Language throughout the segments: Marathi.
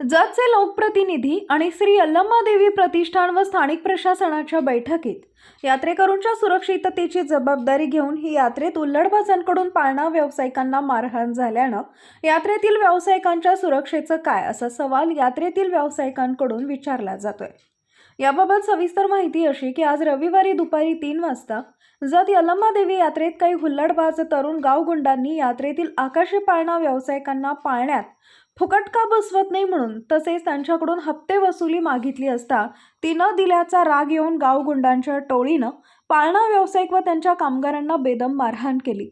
जतचे लोकप्रतिनिधी आणि श्री यल्लम्मा देवी प्रतिष्ठान व स्थानिक प्रशासनाच्या बैठकीत यात्रेकरूंच्या सुरक्षिततेची जबाबदारी घेऊन ही यात्रेत उल्लडबाजांकडून पाळणा व्यावसायिकांना मारहाण झाल्यानं यात्रेतील व्यावसायिकांच्या सुरक्षेचं काय असा सवाल यात्रेतील व्यावसायिकांकडून विचारला जातोय. याबाबत सविस्तर माहिती अशी की आज रविवारी दुपारी तीन वाजता जत यल्लम्मा देवी यात्रेत काही हुल्लडबाज तरुण गावगुंडांनी यात्रेतील आकाशी पाळणा व्यावसायिकांना पाळण्यात फुकट का बसवत नाही म्हणून तसेच त्यांच्याकडून हप्ते वसुली मागितली असता ती न दिल्याचा राग येऊन गावगुंडांच्या टोळीनं पाळणा व्यावसायिक व त्यांच्या कामगारांना बेदम मारहाण केली.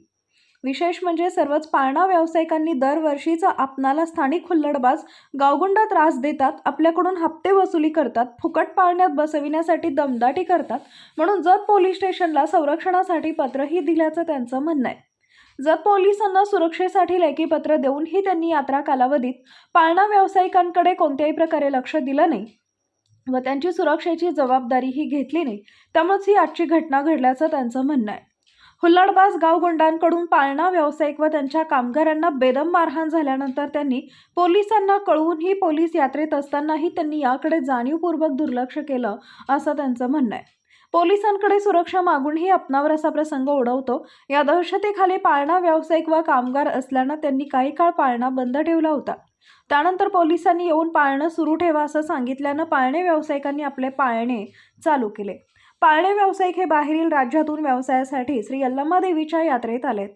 विशेष म्हणजे सर्वच पाळणा व्यावसायिकांनी दरवर्षीचा आपणाला स्थानिक हुल्लडबाज गावगुंडा त्रास देतात आपल्याकडून हप्ते वसुली करतात फुकट पाळण्यात बसविण्यासाठी दमदाटी करतात म्हणून जत पोलीस स्टेशनला संरक्षणासाठी पत्रही दिल्याचं त्यांचं म्हणणं आहे. जत पोलिसांना सुरक्षेसाठी लेखीपत्र देऊनही त्यांनी यात्रा कालावधीत पाळणा व्यावसायिकांकडे कोणत्याही प्रकारे लक्ष दिलं नाही व त्यांची सुरक्षेची जबाबदारीही घेतली नाही त्यामुळेच ही आजची घटना घडल्याचं त्यांचं म्हणणं आहे. हुल्लडबाज गावगुंडांकडून पाळणा व्यावसायिक व त्यांच्या कामगारांना बेदम मारहाण झाल्यानंतर त्यांनी पोलिसांना कळवूनही पोलीस यात्रेत असतानाही त्यांनी याकडे जाणीवपूर्वक दुर्लक्ष केलं असं त्यांचं म्हणणं आहे. पोलिसांकडे सुरक्षा मागूनही अपनावर असा प्रसंग ओढवतो या दहशतीखाली पाळणा व्यावसायिक व कामगार असल्यानं त्यांनी काही काळ पाळणा बंद ठेवला होता. त्यानंतर पोलिसांनी येऊन पाळणं सुरू ठेवा असं सांगितल्यानं पाळणे व्यावसायिकांनी आपले पाळणे चालू केले. पाळणे व्यावसायिक हे बाहेरील राज्यातून व्यवसायासाठी श्री यल्लम्मा देवीच्या यात्रेत आलेत.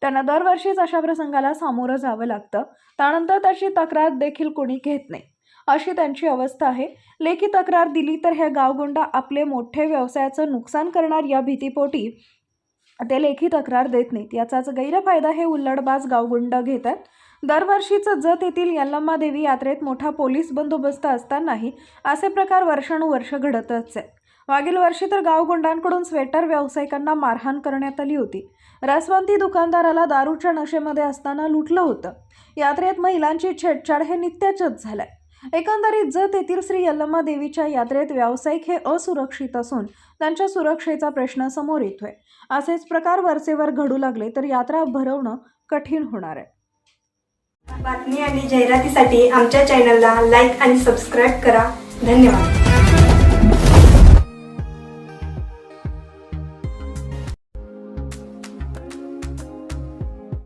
त्यांना दरवर्षीच अशा प्रसंगाला सामोरं जावं लागतं. त्यानंतर त्याची तक्रार देखील कोणी घेत नाही. अशी त्यांची अवस्था आहे. लेखी तक्रार दिली तर हे गावगुंडा आपले मोठे व्यवसायाचं नुकसान करणार या भीतीपोटी ते लेखी तक्रार देत नाहीत. याचाच गैरफायदा हे उल्लडबाज गावगुंड घेत आहेत. दरवर्षीचं जत येथील यल्लम्मा देवी यात्रेत मोठा पोलीस बंदोबस्त असतानाही असे प्रकार वर्षानुवर्ष घडतच आहेत. मागील वर्षी तर गावगुंडांकडून स्वेटर व्यावसायिकांना मारहाण करण्यात आली होती. रसवंती दुकानदाराला दारूच्या नशेमध्ये असताना लुटलं होतं. यात्रेत महिलांची छेडछाड हे नित्याचंच झालंय. एकंदरीत जत येथील श्री यल्लम्मा देवीच्या यात्रेत व्यावसायिक हे असुरक्षित असून त्यांच्या सुरक्षेचा प्रश्न समोर येतोय. असेच प्रकार वरचेवर घडू लागले तर यात्रा भरवणं कठीण होणार आहे. बातमी आणि जाहिरातीसाठी आमच्या चॅनलला लाईक आणि सबस्क्राईब करा. धन्यवाद.